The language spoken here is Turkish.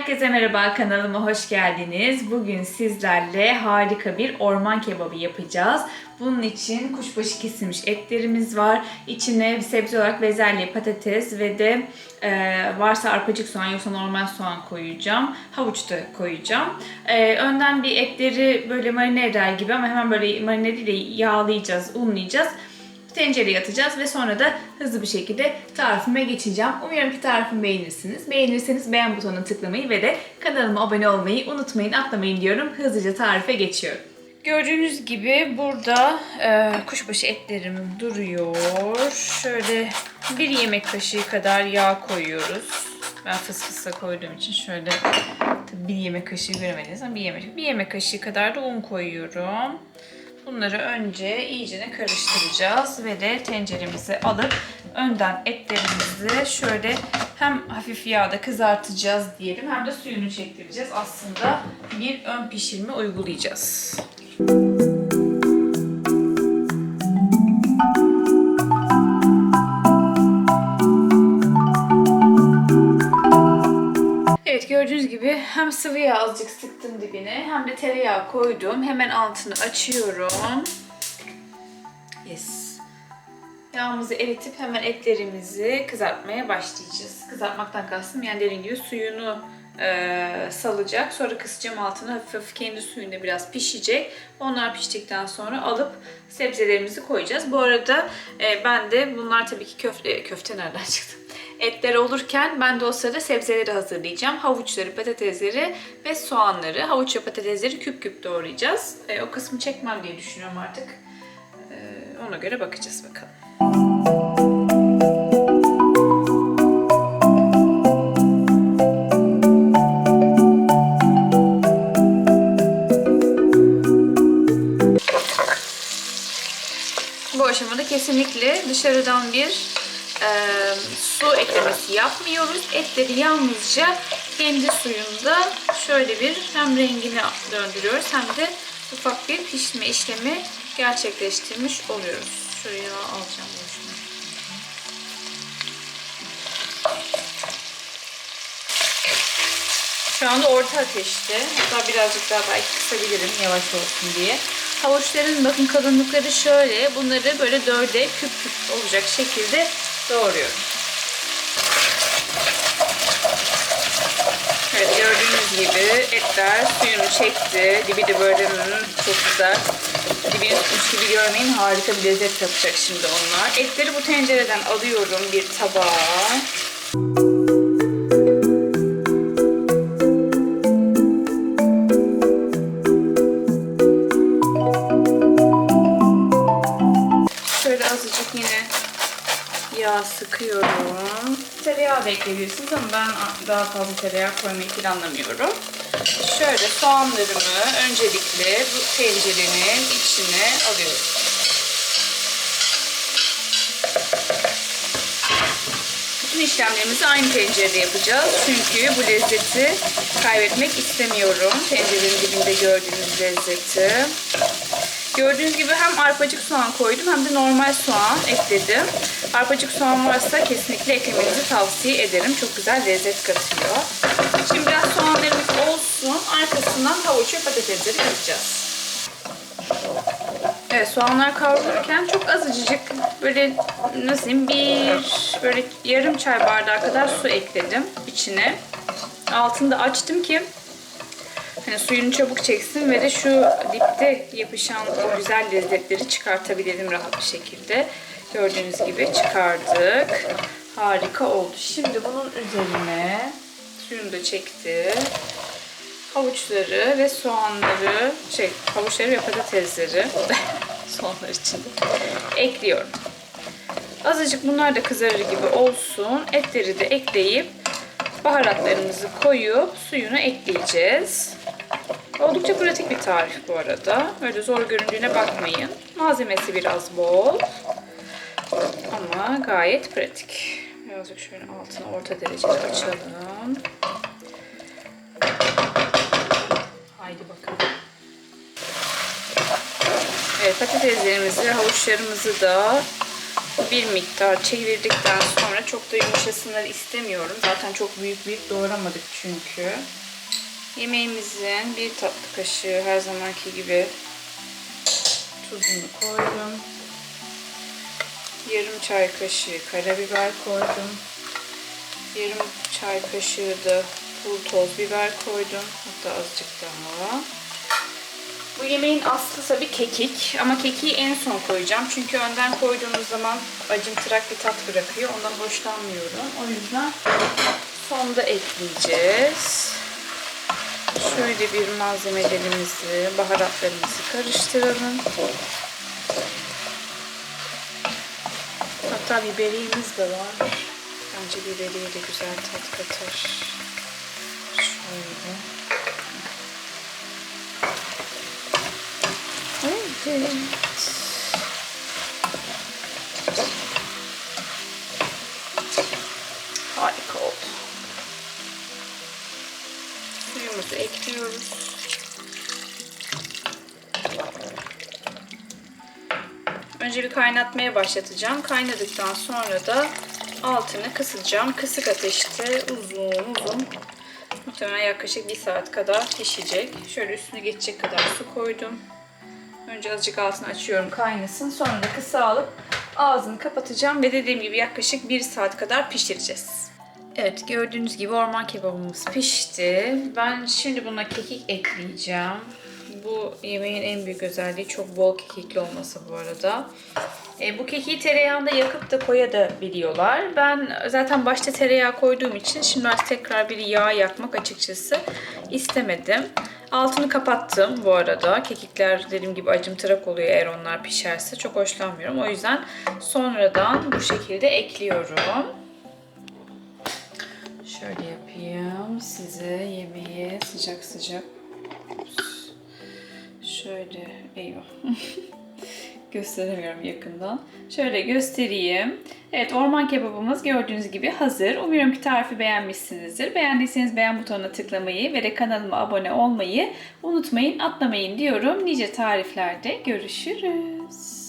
Herkese merhaba kanalıma hoş geldiniz. Bugün sizlerle harika bir orman kebabı yapacağız. Bunun için kuşbaşı kesilmiş etlerimiz var. İçine sebze olarak bezelye, patates ve de e, varsa arpacık soğan yoksa normal soğan koyacağım. Havuç da koyacağım. E, önden bir etleri böyle marine eder gibi ama hemen böyle marineliyle yağlayacağız, unlayacağız. Tencereye atacağız ve sonra da hızlı bir şekilde tarifime geçeceğim. Umuyorum ki tarifimi beğenirsiniz. Beğenirseniz beğen butonuna tıklamayı ve de kanalıma abone olmayı unutmayın, atlamayın diyorum. Hızlıca tarife geçiyorum. Gördüğünüz gibi burada e, kuşbaşı etlerim duruyor. Şöyle bir yemek kaşığı kadar yağ koyuyoruz. Ben fıs fısla koyduğum için şöyle tabii bir yemek kaşığı göremediniz ama bir yemek, bir yemek kaşığı kadar da un koyuyorum. Bunları önce iyicene karıştıracağız ve de tenceremize alıp önden etlerimizi şöyle hem hafif yağda kızartacağız diyelim hem de suyunu çektireceğiz. Aslında bir ön pişirme uygulayacağız. Evet gördüğünüz gibi hem sıvı yağ azıcık sıktım dibine hem de tereyağı koydum. Hemen altını açıyorum. Yes. Yağımızı eritip hemen etlerimizi kızartmaya başlayacağız. Kızartmaktan kastım yani dediğim gibi suyunu e, salacak. Sonra kısacağım altını hafif hafif kendi suyunda biraz pişecek. Onlar piştikten sonra alıp sebzelerimizi koyacağız. Bu arada e, ben de bunlar tabii ki köfte, köfte nereden çıktı? Etler olurken ben de o sırada sebzeleri hazırlayacağım. Havuçları, patatesleri ve soğanları. Havuç ve patatesleri küp küp doğrayacağız. E, o kısmı çekmem diye düşünüyorum artık. E, ona göre bakacağız bakalım. Bu aşamada kesinlikle dışarıdan bir e, su eklemesi yapmıyoruz. Etleri yalnızca kendi suyunda şöyle bir hem rengini döndürüyoruz hem de ufak bir pişme işlemi gerçekleştirmiş oluyoruz. Şuraya alacağım bunu. Şu anda orta ateşte. Hatta birazcık daha belki kısabilirim yavaş olsun diye. Havuçların bakın kalınlıkları şöyle. Bunları böyle dörde küp küp olacak şekilde doğruyorum. Evet gördüğünüz gibi etler suyunu çekti. Dibi de böyle çok güzel. Dibini tutmuş gibi görmeyin. Harika bir lezzet yapacak şimdi onlar. Etleri bu tencereden alıyorum bir tabağa. Sıkıyorum. Tereyağı da ekleyebilirsiniz ama ben daha fazla tereyağı koymayı planlamıyorum. Şöyle soğanlarımı öncelikle bu tencerenin içine alıyorum. Bütün işlemlerimizi aynı tencerede yapacağız. Çünkü bu lezzeti kaybetmek istemiyorum. Tencerenin dibinde gördüğünüz lezzeti. Gördüğünüz gibi hem arpacık soğan koydum hem de normal soğan ekledim. Arpacık soğan varsa kesinlikle eklemenizi tavsiye ederim. Çok güzel lezzet katıyor. Şimdi biraz soğanlarımız olsun. Arkasından havuç ve patatesleri katacağız. Evet soğanlar kavrulurken çok azıcık böyle nasıl diyeyim bir böyle yarım çay bardağı kadar su ekledim içine. Altını da açtım ki Hani suyunu çabuk çeksin ve de şu dipte yapışan o güzel lezzetleri çıkartabilelim rahat bir şekilde. Gördüğünüz gibi çıkardık. Harika oldu. Şimdi bunun üzerine suyunu da çekti. Havuçları ve soğanları, şey havuçları ve patatesleri soğanlar içinde ekliyorum. Azıcık bunlar da kızarır gibi olsun. Etleri de ekleyip baharatlarımızı koyup suyunu ekleyeceğiz. Oldukça pratik bir tarif bu arada. Öyle zor göründüğüne bakmayın. Malzemesi biraz bol. Ama gayet pratik. Birazcık şöyle altını orta derecede açalım. Haydi bakalım. Evet patateslerimizi, havuçlarımızı da bir miktar çevirdikten sonra çok da yumuşasınlar istemiyorum. Zaten çok büyük büyük doğramadık çünkü. Yemeğimizin bir tatlı kaşığı her zamanki gibi tuzunu koydum. Yarım çay kaşığı karabiber koydum. Yarım çay kaşığı da pul toz biber koydum. Hatta azıcık daha. Bu yemeğin aslı tabii kekik ama kekiği en son koyacağım. Çünkü önden koyduğunuz zaman acımtırak bir tat bırakıyor. Ondan hoşlanmıyorum. O yüzden sonda ekleyeceğiz. Şöyle bir malzemelerimizi, baharatlarımızı karıştıralım. Hatta biberiğimiz de var. Bence biberiye de güzel tat katar. Şöyle. Evet. Harika oldu. Suyumuzu ekliyoruz. Önce bir kaynatmaya başlatacağım. Kaynadıktan sonra da altını kısacağım. Kısık ateşte uzun uzun muhtemelen yaklaşık bir saat kadar pişecek. Şöyle üstüne geçecek kadar su koydum. Önce azıcık altını açıyorum kaynasın. Sonra da kısa alıp ağzını kapatacağım ve dediğim gibi yaklaşık bir saat kadar pişireceğiz. Evet gördüğünüz gibi orman kebabımız pişti. Ben şimdi buna kekik ekleyeceğim. Bu yemeğin en büyük özelliği çok bol kekikli olması bu arada. E, bu kekiği tereyağında yakıp da koyabiliyorlar. Ben zaten başta tereyağı koyduğum için şimdi artık tekrar bir yağ yakmak açıkçası istemedim. Altını kapattım bu arada. Kekikler dediğim gibi acımtırak oluyor eğer onlar pişerse. Çok hoşlanmıyorum. O yüzden sonradan bu şekilde ekliyorum. Şöyle yapayım size yemeği sıcak sıcak. Şöyle eyvah. Gösteremiyorum yakından. Şöyle göstereyim. Evet orman kebabımız gördüğünüz gibi hazır. Umuyorum ki tarifi beğenmişsinizdir. Beğendiyseniz beğen butonuna tıklamayı ve de kanalıma abone olmayı unutmayın, atlamayın diyorum. Nice tariflerde görüşürüz.